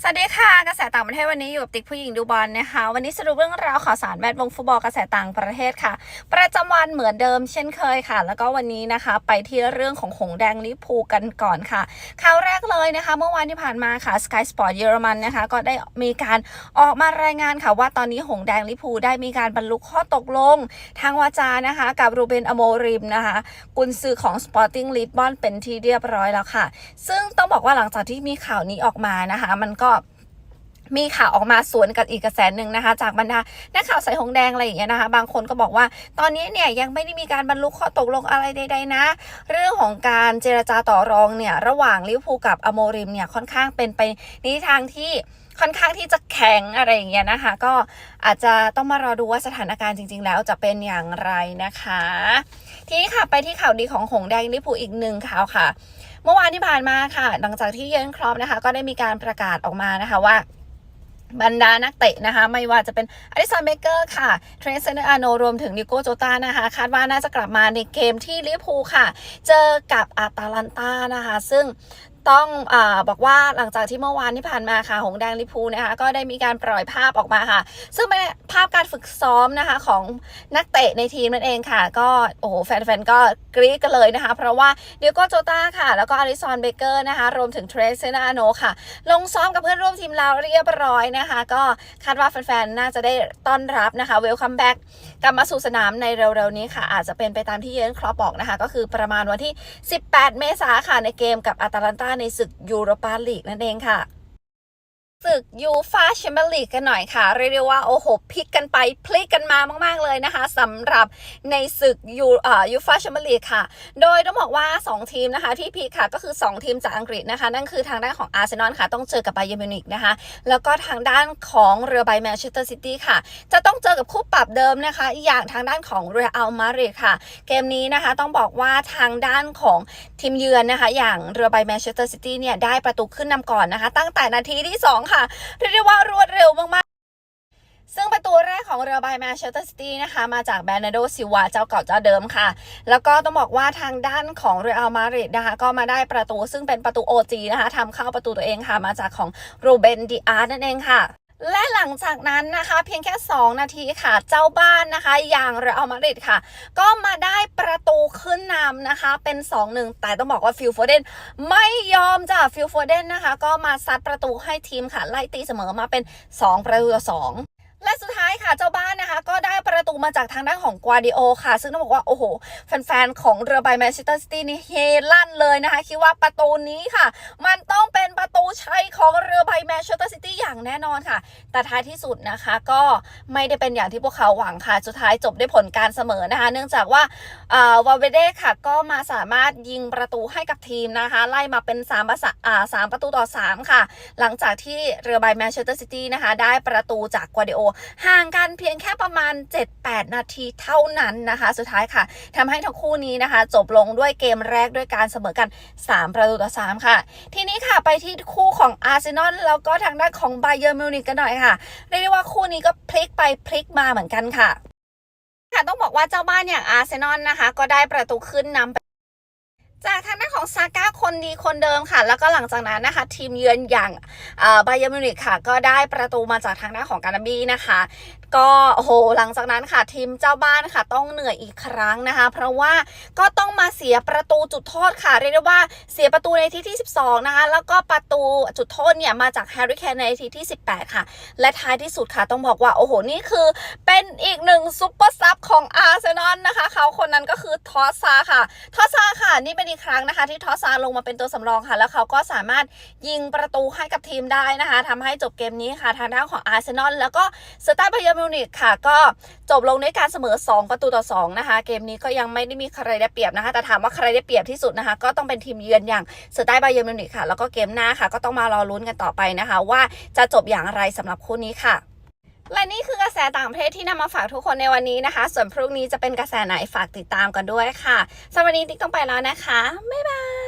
สวัสดีค่ะกระแสต่างประเทศวันนี้อยู่กับติ๊กผู้หญิงดูบอลนะคะ วันนี้สรุปเรื่องราวข่าวสารแวดวงฟุตบอลกระแสต่างประเทศค่ะ ประจำวันเหมือนเดิมเช่นเคยค่ะ แล้วก็วันนี้นะคะ ไปที่เรื่องของหงแดงลิพูกันก่อนค่ะข่าวแรกเลยนะคะ เมื่อวานที่ผ่านมาค่ะ Sky Sport เยอรมันนะคะ ก็ได้มีการออกมารายงานค่ะว่าตอนนี้หงแดงลิพูได้มีการบรรลุข้อตกลง ทางวาจานะคะ กับรูเบนอโมริมนะคะ กุนซือของ Sporting Lisbon เป็นที่เรียบร้อยแล้วค่ะ ซึ่งต้องบอกว่าหลังจากที่มีข่าวนี้ออกมานะคะ มันก็มีข่าวออกมาสวนกับอีกกระแสหนึ่งนะคะ จากบรรดานักข่าวสายหงแดงอะไรอย่างเงี้ยนะคะ บางคนก็บอกว่า ตอนนี้เนี่ยยังไม่ได้มีการบรรลุข้อตกลงอะไรใด ๆ นะ เรื่องของการเจรจาต่อรองเนี่ย ระหว่างลิเวอร์พูลกับอโมริมเนี่ยค่อนข้างเป็นไปในทางที่ค่อนข้างที่จะแข็งอะไรอย่างเงี้ยนะคะ ก็อาจจะต้องมารอดูว่าสถานการณ์จริง ๆ แล้วจะเป็นอย่างไรนะคะ ทีนี้ค่ะไปที่ข่าวดีของหงแดงลิเวอร์พูลอีกหนึ่งข่าวค่ะ เมื่อวานที่ผ่านมาค่ะ หลังจากที่เยนครอปนะคะ ก็ได้มีการประกาศออกมานะคะว่าบรรดานักเตะนะคะ ไม่ว่าจะเป็นอลิสันเบเกอร์ค่ะ เทรนเซนอโนรวมถึงนิโก้โจตานะคะ คาดว่าน่าจะกลับมาในเกมที่ลิเวอร์พูลค่ะ เจอกับอาตาลันตานะคะ ซึ่ง ต้องอบอกว่าหลังจากที่เมื่อวานที่ผ่านมาค่ะ หงแดงลิพูนะคะ ก็ได้มีการปล่อยภาพออกมาค่ะ ซึ่งเป็นภาพการฝึกซ้อมนะคะของนักเตะในทีมนั่นเองค่ะ ก็โอ้โหแฟนๆก็กรี๊ดกันเลยนะคะ เพราะว่าเดียโก้โจตาค่ะ แล้วก็อลิซอนเบเกอร์นะคะ รวมถึงเทรเซนาโนค่ะ ลงซ้อมกับเพื่อนร่วมทีมเราเรียบร้อยนะคะ ก็คาดว่าแฟนๆน่าจะได้ต้อนรับนะคะเวลคัมแบ็กกลับมาสู่สนามในเร็วๆนี้ค่ะ อาจจะเป็นไปตามที่เยนครอปบอกนะคะ ก็คือประมาณวันที่ 18 เมษายนค่ะในเกมกับอาตาลันตาในศึกยูโรปาลีกนั่นเองค่ะ ศึกยูฟาแชมเปี้ยนลีกกันหน่อยค่ะ เรียกได้ว่าโอ้โหพลิกกันไปพลิกกันมามาก ๆ เลยนะคะสำหรับในศึกยูอ่ายูฟาแชมเปี้ยนลีกค่ะ โดยต้องบอกว่า 2 ทีมนะคะที่พลิกค่ะก็คือ 2 ทีมจากอังกฤษนะคะ นั่นคือทางด้านของอาร์เซนอลค่ะ ต้องเจอกับไบเยร์มิวนิกนะคะ แล้วก็ทางด้านของเรือใบแมนเชสเตอร์ซิตี้ค่ะ จะต้องเจอกับคู่ปรับเดิมนะคะ อย่างทางด้านของเรอัลมาดริดค่ะ เกมนี้นะคะต้องบอกว่าทางด้านของทีมเยือนนะคะ อย่างเรือใบแมนเชสเตอร์ซิตี้เนี่ยได้ประตูขึ้นนำก่อนนะคะ ตั้งแต่นาทีที่2ค่ะเรียกได้ว่ารวดเร็วมากๆ ซึ่งประตูแรกของเรือใบแมนเชสเตอร์ซิตี้นะคะ มาจากแบรนโดซิวาเจ้าเก่าเจ้าเดิมค่ะ แล้วก็ต้องบอกว่าทางด้านของเรอัลมาดริดนะคะ ก็มาได้ประตูซึ่งเป็นประตู OG นะคะทำเข้าประตูตัวเองค่ะ มาจากของโรเบนดิอาร์นั่นเองค่ะ และหลังจากนั้นนะคะเพียงแค่ 2 นาทีค่ะ เจ้าบ้านนะคะ อย่างเรอัลมาดริดค่ะ ก็มาได้ประตูขึ้นนำนะคะเป็น 2-1 แต่ต้องบอกว่าฟิลโฟเดนไม่ยอมจ้ะฟิลโฟเดนนะคะ ก็มาซัดประตูให้ทีมค่ะไล่ตีเสมอมาเป็น 2 ประตูต่อ2และสุดท้ายค่ะเจ้าบ้านนะคะ ก็ได้ประตูมาจากทางด้านของกวาดิโอค่ะ ซึ่งต้องบอกว่า โอ้โห แฟนๆ ของเรือใบแมนเชสเตอร์ซิตี้นี่เฮลั่นเลยนะคะ คิดว่าประตูนี้ค่ะ มันต้องเป็น ประตูชัยของเรือใบแมนเชสเตอร์ซิตี้อย่างแน่นอนค่ะ แต่ท้ายที่สุดนะคะก็ไม่ได้เป็นอย่างที่พวกเขาหวังค่ะ สุดท้ายจบด้วยผลการเสมอนะคะ เนื่องจากว่าอ่าวาเวเดค่ะก็มาสามารถยิงประตูให้กับทีมนะคะ ไล่มาเป็น3ประสา3ประตูต่อ 3 ค่ะ หลังจากที่เรือใบแมนเชสเตอร์ซิตี้นะคะ ได้ประตูจากกวาดิโอ ห่างกันเพียงแค่ประมาณ 7-8 นาทีเท่านั้นนะคะ สุดท้ายค่ะทำให้ทั้งคู่นี้นะคะ จบลงด้วยเกมแรกด้วยการเสมอกัน 3 ประตูต่อ 3 ค่ะ ทีนี้ค่ะไปที่คู่ของอาร์เซนอลแล้วก็ทางด้านของไบเยอร์มิวนิกกันหน่อยค่ะ เรียกได้ว่าคู่นี้ก็พลิกไปพลิกมาเหมือนกันค่ะ ค่ะต้องบอกว่าเจ้าบ้านอย่างอาร์เซนอลนะคะ ก็ได้ประตูขึ้นนำไป จากทางด้านของซาก้าคนดีคนเดิมค่ะ แล้วก็หลังจากนั้นนะคะ ทีมเยือนอย่างไบเยอร์มิวนิกค่ะ ก็ได้ประตูมาจากทางด้านของการาบีนะคะ ก็โอ้โหหลังจากนั้นค่ะ ทีมเจ้าบ้านค่ะ ต้องเหนื่อยอีกครั้งนะคะ เพราะว่าก็ต้องมาเสียประตูจุดโทษค่ะเรียกได้ว่าเสียประตูในที่ที่ 12 นะคะ แล้วก็ประตูจุดโทษเนี่ยมาจากแฮร์รี่แคนในทีที่ 18 ค่ะ และท้ายที่สุดค่ะต้องบอกว่าโอ้โหนี่คือเป็นอีกหนึ่งซุปเปอร์ซับของอาร์เซนอลนะคะเขา คนนั้นก็คือทอสซาค่ะ ทอสซาค่ะ นี่เป็นอีกครั้งนะคะ ที่ทอสซาลงมาเป็นตัวสำรองค่ะ แล้วเขาก็สามารถยิงประตูให้กับทีมได้นะคะทำให้จบเกมนี้ค่ะ ทางด้านของอาร์เซนอลแล้วก็สตาร์บาเยอร์มิวนิกค่ะ ก็จบลงด้วยการเสมอ 2 ประตูต่อ 2 นะคะ เกมนี้ก็ยังไม่ได้มีใครได้เปรียบนะคะ แต่ถามว่าใครได้เปรียบที่สุดนะคะ ก็ต้องเป็นทีมเยือนอย่างสไตล์บาเยอร์มิวนิกค่ะ แล้วก็เกมหน้าค่ะ ก็ต้องมารอลุ้นกันต่อไปนะคะ ว่าจะจบอย่างไรสำหรับคู่นี้ค่ะ และนี่คือกระแสต่างประเทศที่นำมาฝากทุกคนในวันนี้นะคะ ส่วนพรุ่งนี้จะเป็นกระแสไหนฝากติดตามกันด้วยค่ะสำหรับวันนี้ติ๊กต้องไปแล้วนะคะบ๊ายบาย